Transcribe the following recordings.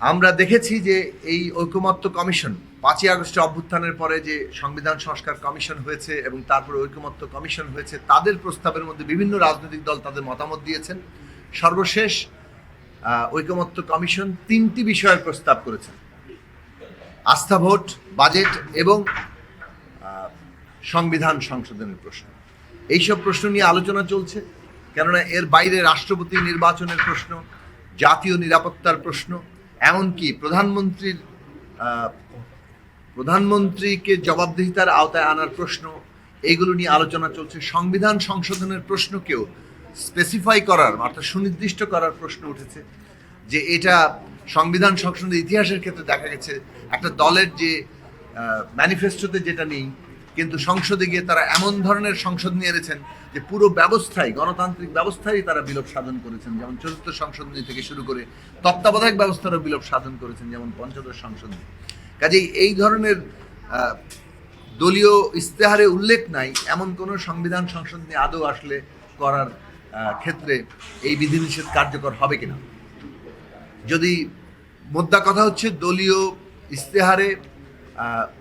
আমরা দেখেছি যে এই ঐকমত্য কমিশন পাঁচই আগস্টের অভ্যুত্থানের পরে যে সংবিধান সংস্কার কমিশন হয়েছে এবং তারপরে ঐকমত্য কমিশন হয়েছে, তাদের প্রস্তাবের মধ্যে বিভিন্ন রাজনৈতিক দল তাদের মতামত দিয়েছেন। সর্বশেষ ঐকমত্য কমিশন তিনটি বিষয়ের প্রস্তাব করেছেন। আস্থা ভোট, বাজেট এবং সংবিধান সংশোধনের প্রশ্ন। এইসব প্রশ্ন নিয়ে আলোচনা চলছে, কেননা এর বাইরে রাষ্ট্রপতি নির্বাচনের প্রশ্ন, জাতীয় নিরাপত্তার প্রশ্ন এমনকি প্রধানমন্ত্রীর প্রধানমন্ত্রীকে জবাবদিহিতার আওতায় আনার প্রশ্ন, এইগুলো নিয়ে আলোচনা চলছে। সংবিধান সংশোধনের প্রশ্নকেও স্পেসিফাই করার, অর্থাৎ সুনির্দিষ্ট করার প্রশ্ন উঠেছে যে এটা সংবিধান সংশোধনের ইতিহাসের ক্ষেত্রে দেখা গেছে, একটা দলের যে ম্যানিফেস্টোতে যেটা নেই, কিন্তু সংসদে গিয়ে তারা এমন ধরনের সংসদ নিয়ে এনেছেন যে পুরো ব্যবস্থাই, গণতান্ত্রিক ব্যবস্থাই তারা বিলোপ সাধন করেছেন। যেমন চতুর্থ সংশোধনী থেকে শুরু করে তত্ত্বাবধায়ক ব্যবস্থারও বিলোপ সাধন করেছেন, যেমন পঞ্চদশ সংশোধনী। কাজেই এই ধরনের দলীয় ইস্তেহারে উল্লেখ নাই, এমন কোনো সংবিধান সংশোধনী আদৌ আসলে করার ক্ষেত্রে এই বিধিনিষেধ কার্যকর হবে কিনা। যদি মোদ্দা কথা হচ্ছে, দলীয় ইস্তেহারে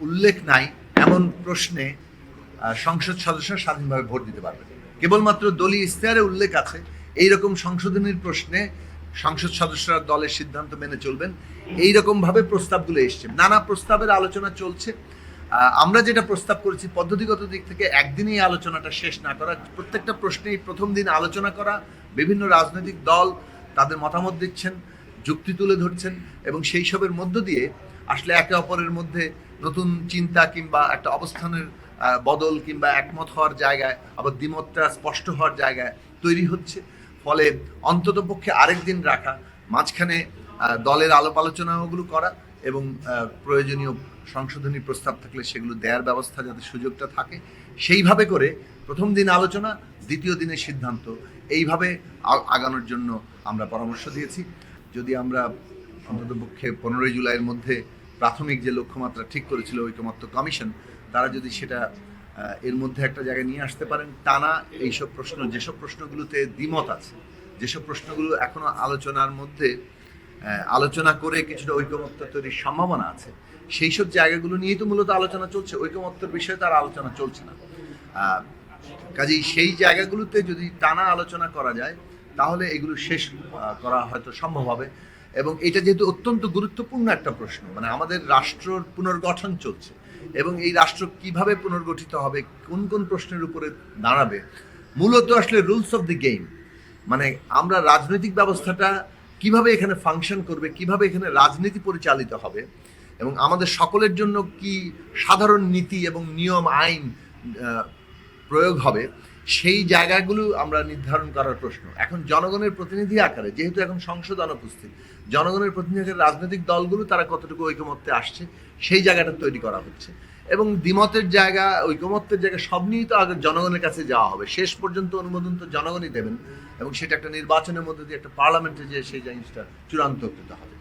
উল্লেখ নাই, এমন প্রশ্নে সংসদ সদস্য স্বাধীনভাবে ভোট দিতে পারবে কেবলমাত্র দলীয় ইস্তেহারে উল্লেখ আছে এই রকম সংশোধনীর প্রশ্নে সংসদ সদস্যরা দলের সিদ্ধান্ত মেনে চলবেন। এই রকম ভাবে প্রস্তাবগুলো এসছে। নানা প্রস্তাবের আলোচনা চলছে। আমরা যেটা প্রস্তাব করেছি, পদ্ধতিগত দিক থেকে একদিনেই আলোচনাটা শেষ না করা, প্রত্যেকটা প্রশ্নেই প্রথম দিন আলোচনা করা, বিভিন্ন রাজনৈতিক দল তাদের মতামত দিচ্ছেন, যুক্তি তুলে ধরছেন এবং সেই সবের মধ্য দিয়ে আসলে একে অপরের মধ্যে নতুন চিন্তা কিংবা একটা অবস্থানের বদল কিংবা একমত হওয়ার জায়গায়, আবার দ্বিমতটা স্পষ্ট হওয়ার জায়গায় তৈরি হচ্ছে। ফলে অন্তত পক্ষে আরেক দিন রাখা, মাঝখানে দলের আলাপ আলোচনাগুলো করা এবং প্রয়োজনীয় সংশোধনী প্রস্তাব থাকলে সেগুলো দেওয়ার ব্যবস্থা যাতে সুযোগটা থাকে। সেইভাবে করে প্রথম দিন আলোচনা, দ্বিতীয় দিনের সিদ্ধান্ত, এইভাবে আগানোর জন্য আমরা পরামর্শ দিয়েছি। যদি আমরা অন্ততপক্ষে পনেরোই জুলাইয়ের মধ্যে প্রাথমিক যে লক্ষ্যমাত্রা ঠিক করেছিল ঐকমত্য কমিশন, তারা যদি সেটা এর মধ্যে একটা জায়গায় নিয়ে আসতে পারেন টানা এইসব প্রশ্ন, যেসব প্রশ্নগুলোতে দ্বিমত আছে, যেসব প্রশ্নগুলো এখনও আলোচনার মধ্যে আলোচনা করে কিছুটা ঐকমত্য তৈরির সম্ভাবনা আছে সেই সব জায়গাগুলো নিয়েই তো মূলত আলোচনা চলছে, ঐকমত্যের বিষয়ে তার আলোচনা চলছে না। কাজেই সেই জায়গাগুলোতে যদি টানা আলোচনা করা যায়, তাহলে এগুলো শেষ করা হয়তো সম্ভব হবে। এবং এটা যেহেতু অত্যন্ত গুরুত্বপূর্ণ একটা প্রশ্ন মানে আমাদের রাষ্ট্রর পুনর্গঠন চলছে, এবং এই রাষ্ট্র কীভাবে পুনর্গঠিত হবে, কোন কোন প্রশ্নের উপরে দাঁড়াবে, মূলত আসলে রুলস অফ দি গেম মানে আমরা রাজনৈতিক ব্যবস্থাটা কীভাবে এখানে ফাংশন করবে, কীভাবে এখানে রাজনীতি পরিচালিত হবে, এবং আমাদের সকলের জন্য কি সাধারণ নীতি এবং নিয়ম, আইন প্রয়োগ হবে, সেই জায়গাগুলো আমরা নির্ধারণ করার প্রশ্ন। এখন জনগণের প্রতিনিধি আকারে, যেহেতু এখন সংসদ অনুপস্থিত, জনগণের প্রতিনিধি রাজনৈতিক দলগুলো তারা কতটুকু ঐকমত্যে আসছে, সেই জায়গাটা তৈরি করা হচ্ছে। এবং দ্বিমতের জায়গা, ঐকমত্যের জায়গা সব নিয়েই তো আগে জনগণের কাছে যাওয়া হবে। শেষ পর্যন্ত অনুমোদন তো জনগণই দেবেন এবং সেটা একটা নির্বাচনের মধ্যে দিয়ে একটা পার্লামেন্টে যে সেই জিনিসটা চূড়ান্ত করতে হবে।